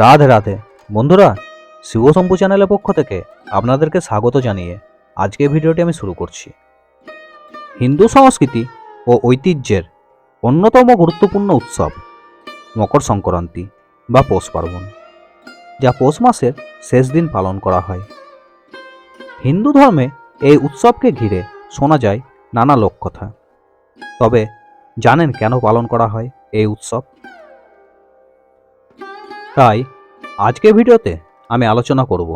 রাধে রাধে। বন্ধুরা শিবশম্ভু চ্যানেলের পক্ষ থেকে আপনাদেরকে স্বাগত জানিয়ে আজকের ভিডিওটি আমি শুরু করছি। হিন্দু সংস্কৃতি ও ঐতিহ্যের অন্যতম গুরুত্বপূর্ণ উৎসব মকর সংক্রান্তি বা পৌষ পার্বণ, যা পৌষ মাসের শেষ দিন পালন করা হয়। হিন্দু ধর্মে এই উৎসবকে ঘিরে শোনা যায় নানা লোককথা। তবে জানেন কেন পালন করা হয় এই উৎসব? তাই আজকের ভিডিওতে আমি আলোচনা করব,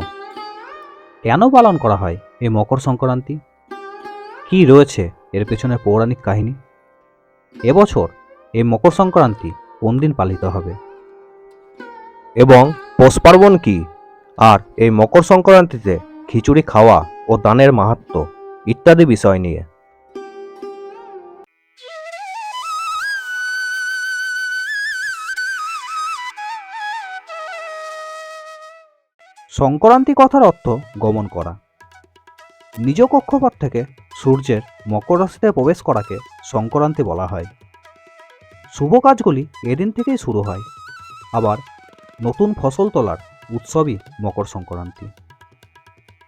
কেন পালন করা হয় এই মকর সংক্রান্তি? কি রয়েছে এর পেছনে পৌরাণিক কাহিনী? এবছর এই মকর সংক্রান্তি কোন দিন পালিত হবে? এবং পৌষ পার্বণ কি? আর এই মকর সংক্রান্তিতে খিচুড়ি খাওয়া ও দানের মাহাত্ম্য ইত্যাদি বিষয় নিয়ে। সংক্রান্তি কথার অর্থ গমন করা। নিজ কক্ষপথ থেকে সূর্যের মকর রাশিতে প্রবেশ করাকে সংক্রান্তি বলা হয়। শুভ কাজগুলি এদিন থেকেই শুরু হয়। আবার নতুন ফসল তোলার উৎসবই মকর সংক্রান্তি।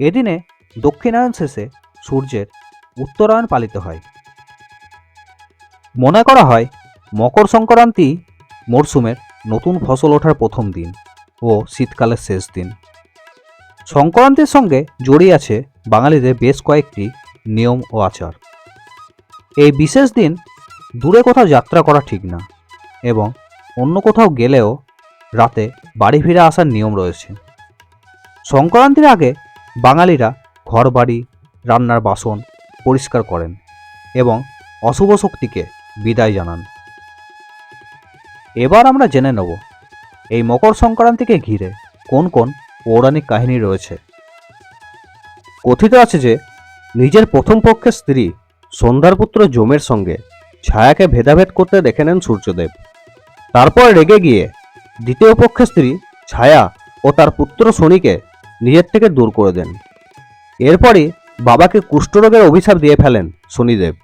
এদিনে দক্ষিণায়ন শেষে সূর্যের উত্তরায়ণ পালিত হয়। মনে করা হয়, মকর সংক্রান্তি মরশুমের নতুন ফসল ওঠার প্রথম দিন ও শীতকালের শেষ দিন। সংক্রান্তির সঙ্গে জড়িয়ে আছে বাঙালিদের বেশ কয়েকটি নিয়ম ও আচার। এই বিশেষ দিন দূরে কোথাও যাত্রা করা ঠিক না এবং অন্য কোথাও গেলেও রাতে বাড়ি ফিরে আসার নিয়ম রয়েছে। সংক্রান্তির আগে বাঙালিরা ঘর বাড়ি রান্নার বাসন পরিষ্কার করেন এবং অশুভ শক্তিকে বিদায় জানান। এবার আমরা জেনে নেব, এই মকর সংক্রান্তিকে ঘিরে কোন কোন পৌরাণিক কাহিনী রয়েছে। কথিত আছে যে, নিজের প্রথম পক্ষের স্ত্রী সন্ধ্যার পুত্র জমের সঙ্গে ছায়াকে ভেদাভেদ করতে দেখে নেন সূর্যদেব। তারপর রেগে গিয়ে দ্বিতীয় পক্ষের স্ত্রী ছায়া ও তার পুত্র শনিকে নিজের থেকে দূর করে দেন। এরপরই বাবাকে কুষ্ঠরোগের অভিশাপ দিয়ে ফেলেন শনিদেব।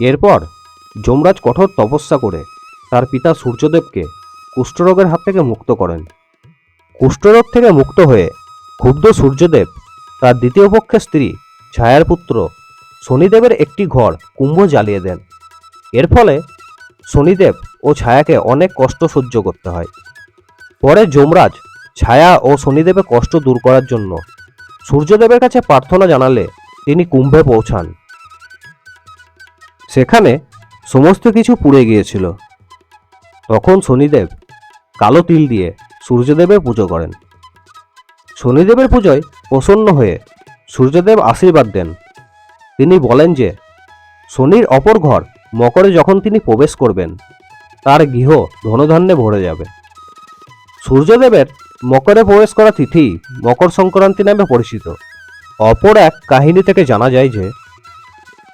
এরপর যমরাজ কঠোর তপস্যা করে তার পিতা সূর্যদেবকে কুষ্ঠরোগের হাত থেকে মুক্ত করেন। কুষ্ঠরোগ থেকে মুক্ত হয়ে ক্ষুব্ধ সূর্যদেব, তার দ্বিতীয় পক্ষের স্ত্রী ছায়ার পুত্র শনিদেবের একটি ঘর কুম্ভ জ্বালিয়ে দেন। এর ফলে শনিদেব ও ছায়াকে অনেক কষ্ট সহ্য করতে হয়। পরে যমরাজ ছায়া ও শনিদেবের কষ্ট দূর করার জন্য সূর্যদেবের কাছে প্রার্থনা জানালে তিনি কুম্ভে পৌঁছান। সেখানে সমস্ত কিছু পুড়ে গিয়েছিল। তখন শনিদেব কালো তিল দিয়ে সূর্যদেবের পুজো করেন। শনিদেবের পুজোয় প্রসন্ন হয়ে সূর্যদেব আশীর্বাদ দেন। তিনি বলেন যে, শনির অপর ঘর মকরে যখন তিনি প্রবেশ করবেন, তার গৃহ ধনধান্যে ভরে যাবে। সূর্যদেবের মকরে প্রবেশ করা তিথি মকর সংক্রান্তি নামে পরিচিত। অপর এক কাহিনী থেকে জানা যায় যে,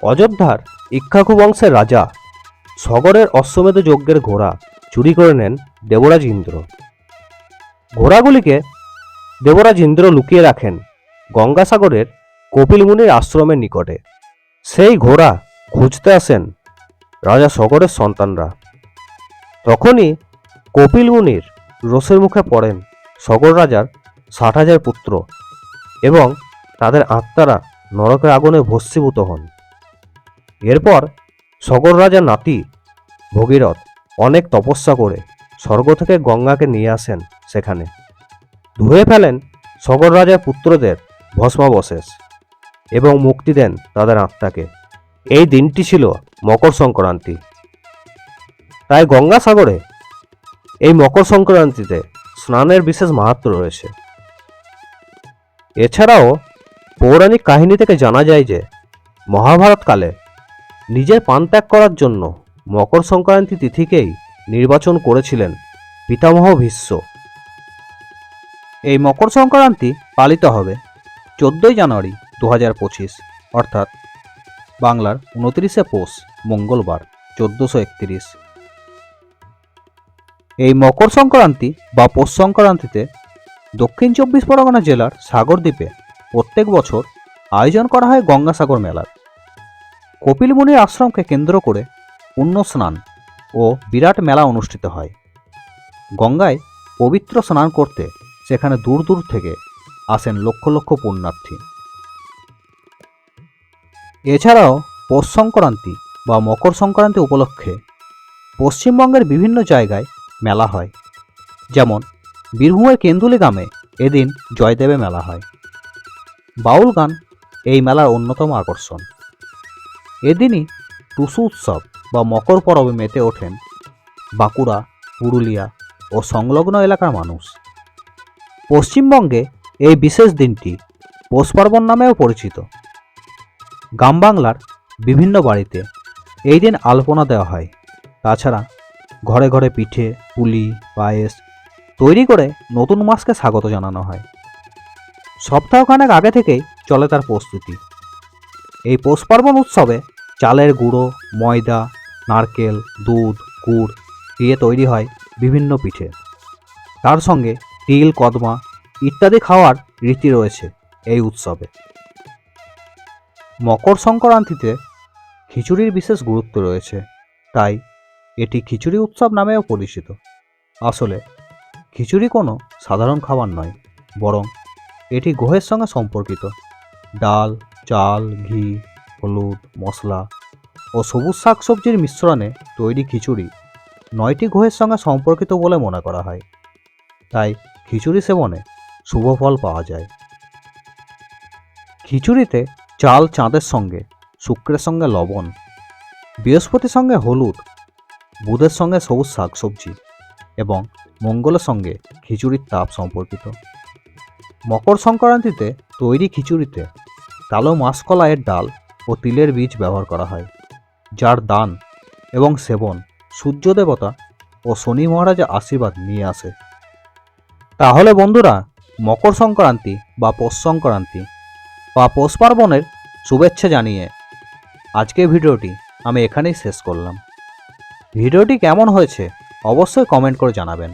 অযোধ্যার ইক্ষাকু বংশের রাজা সগরের অশ্বমেধ যজ্ঞের ঘোড়া চুরি করে নেন দেবরাজ ইন্দ্র। ঘোড়াগুলিকে দেবরাজ ইন্দ্র লুকিয়ে রাখেন গঙ্গাসাগরের কপিল মুনির আশ্রমের নিকটে। সেই ঘোড়া খুঁজতে আসেন রাজা সগরের সন্তানরা। তখনই কপিল মুনির রোষের মুখে পড়েন সগর রাজার ষাট হাজার পুত্র এবং তাদের আত্মারা নরকের আগুনে ভস্মীভূত হন। এরপর সগর রাজার নাতি ভগীরথ অনেক তপস্যা করে স্বর্গ থেকে গঙ্গাকে নিয়ে আসেন। সেখানে। ধুয়ে ফেলেন সগর রাজার পুত্রদের ভস্মাবশেষ এবং মুক্তি দেন তাদের আত্মাকে। এই দিনটি ছিল মকর সংক্রান্তি। তাই গঙ্গাসাগরে এই মকর সংক্রান্তিতে স্নানের বিশেষ মাহাত্ম রয়েছে। এছাড়াও পৌরাণিক কাহিনী থেকে জানা যায় যে মহাভারতকালে নিজের পান ত্যাগ করার জন্য মকর সংক্রান্তি তিথিকেই নির্বাচন করেছিলেন পিতামহ ভীষ্ম। এই মকর সংক্রান্তি পালিত হবে চোদ্দোই জানুয়ারি দু হাজার পঁচিশ, অর্থাৎ বাংলার উনত্রিশে পৌষ, মঙ্গলবার, চোদ্দোশো একত্রিশ। এই মকর সংক্রান্তি বা পৌষ সংক্রান্তিতে দক্ষিণ চব্বিশ পরগনা জেলার সাগরদ্বীপে প্রত্যেক বছর আয়োজন করা হয় গঙ্গাসাগর মেলার। কপিল মুনির আশ্রমকে কেন্দ্র করে পুণ্য স্নান ও বিরাট মেলা অনুষ্ঠিত হয়। গঙ্গায় পবিত্র স্নান করতে সেখানে দূর দূর থেকে আসেন লক্ষ লক্ষ পুণ্যার্থী। এছাড়াও পৌষ সংক্রান্তি বা মকর সংক্রান্তি উপলক্ষে পশ্চিমবঙ্গের বিভিন্ন জায়গায় মেলা হয়। যেমন বীরভূমের কেন্দুলি গ্রামে এদিন জয়দেবে মেলা হয়। বাউল গান এই মেলার অন্যতম আকর্ষণ। এদিনই টুসু উৎসব বা মকর পরবে মেতে ওঠেন বাঁকুড়া, পুরুলিয়া ও সংলগ্ন এলাকার মানুষ। পশ্চিমবঙ্গে এই বিশেষ দিনটি পৌষ পার্বণ নামেও পরিচিত। গ্রাম বাংলার বিভিন্ন বাড়িতে এই দিন আলপনা দেওয়া হয়। তাছাড়া ঘরে ঘরে পিঠে, পুলি, পায়েস তৈরি করে নতুন মাসকে স্বাগত জানানো হয়। সপ্তাহখানেক আগে থেকেই চলে তার প্রস্তুতি। এই পৌষ পার্বণ উৎসবে চালের গুঁড়ো, ময়দা, নারকেল, দুধ, গুড় দিয়ে তৈরি হয় বিভিন্ন পিঠে। তার সঙ্গে তিল, কদমা ইত্যাদি খাওয়ার রীতি রয়েছে এই উৎসবে। মকর সংক্রান্তিতে খিচুড়ির বিশেষ গুরুত্ব রয়েছে, তাই এটি খিচুড়ি উৎসব নামেও পরিচিত। আসলে খিচুড়ি কোনো সাধারণ খাবার নয়, বরং এটি গ্রহের সঙ্গে সম্পর্কিত। ডাল, চাল, ঘি, হলুদ, মশলা ও সবুজ শাকসবজির মিশ্রণে তৈরি খিচুড়ি নয়টি গ্রহের সঙ্গে সম্পর্কিত বলে মনে করা হয়। তাই খিচুড়ি সেবনে শুভ ফল পাওয়া যায়। খিচুড়িতে চাল চাঁদের সঙ্গে, শুক্রের সঙ্গে লবণ, বৃহস্পতির সঙ্গে হলুদ, বুধের সঙ্গে সবুজ শাকসবজি এবং মঙ্গলের সঙ্গে খিচুড়ির তাপ সম্পর্কিত। মকর সংক্রান্তিতে তৈরি খিচুড়িতে কালো মাসকলাইয়ের ডাল ও তিলের বীজ ব্যবহার করা হয়, যার দান এবং সেবন সূর্য দেবতা ও শনি মহারাজের আশীর্বাদ নিয়ে আসে। তাহলে বন্ধুরা, মকর সংক্রান্তি বা পৌষ সংক্রান্তি বা পৌষ পার্বণের শুভেচ্ছা জানিয়ে আজকের ভিডিওটি আমি এখানেই শেষ করলাম। ভিডিওটি কেমন হয়েছে অবশ্যই কমেন্ট করে জানাবেন।